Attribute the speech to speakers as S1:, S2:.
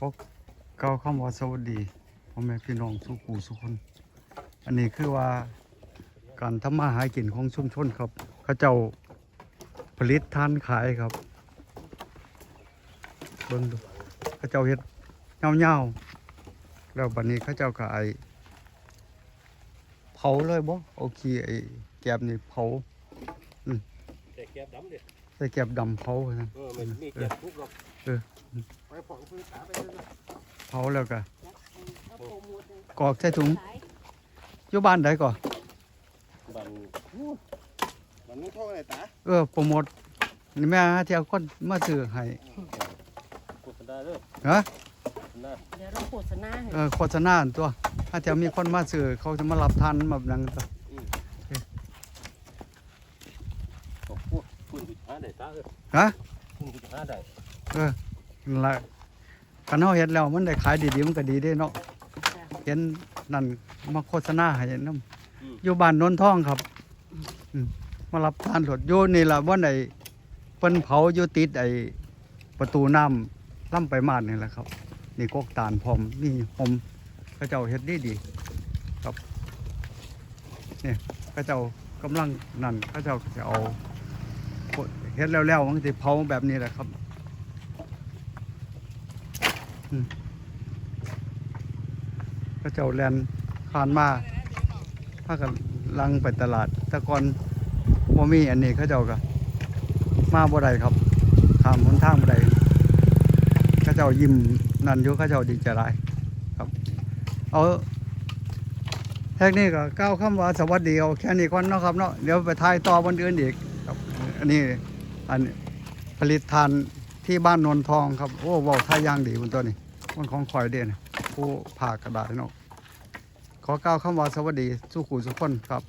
S1: ก็กล่าวคำว่าสวัสดีพ่อแม่พี่น้องทุกผู้ทุกคน อันนี้คือว่าการทำมาหากินของชุมชนครับ เขาเจ้าผลิตทานขายครับ เบิ่งดูเขาเจ้าเฮ็ดเงาๆแล้วบัดนี้เขาเจ้าก็ไอเผาเลยบ่โอเคไอ้แกบนี่เผา
S2: แต่แก็บดำเด็ด
S1: ใส่แกบดำเผานะ
S2: เออมันมีแก็บทุกหรอก
S1: เออ
S2: ไปผ่องพื้นขาไปเลยนะ
S1: เผาแล้วก็กรอกใส่ถุงอยู่บ้านใดก่อน
S2: บันมันไม่เท่าไหร่ตา
S1: เออโปรโมทนี่แม่หาเที่ยวคนมาซื้อให้
S2: พูดกันได้เลย
S1: ฮะ
S2: นะ
S3: เดี๋ยวเราโฆษณาให้
S1: เออโฆษณาอันตัวถ้าเที่ยวมีคนมาซื้อเขาจะมารับทานแบบนั้นตัว
S2: บอกพูดพูดกุหา ได้ตาเออ
S1: ฮะ
S2: พูดกุหาได้
S1: เออนั่นละกันเฮาเฮ็ดแล้วมันได้ขายดีๆมันก็ดีเด้เนาะเห็นนั่นมาโฆษณาให้นำอยู่บ้านโนนทองครับอืมมารับทานสดอยู่นี่ล่ะบ่ได้เพิ่นเผาอยู่ติดไอ้ประตูน้ำล่ำไปมาดนี่แหละครับ นี่กกตาลพร้อมนี่หอมเขาเจ้าเฮ็ดดีดีๆครับนี่เขาเจ้ากำลังนั่นเขาเจ้าจะเอา เฮ็ดแล้วๆมันสิเผาแบบนี้แหละครับอืมเขาเจ้าแลนผ่านมาพากันลังไปตลาดตะกอนบ่มีอันนี้เขาเจ้าก็มาบ่ได้ครับข้ามหนทางบ่ได้เข้าเจ้ายิ้มนั่นอยู่เข้าเจ้าดีใจหลายครับ เอาแท็กนี่ก็ก้าวคำว่าสวัสดีเอาแค่นี้ก่อนเนาะครับเนาะเดี๋ยวไปทายต่อบนอื่นอีกครับ อันนี้ อันผลิตทานที่บ้านนนทองครับ โอ้ว้าท่ายางดีบนตัวนี้มันของคอยเด่นผู้ผ่ากระดาษเนาะขอก้าวคำว่าสวัสดีสู้ขู่สุกคนครับ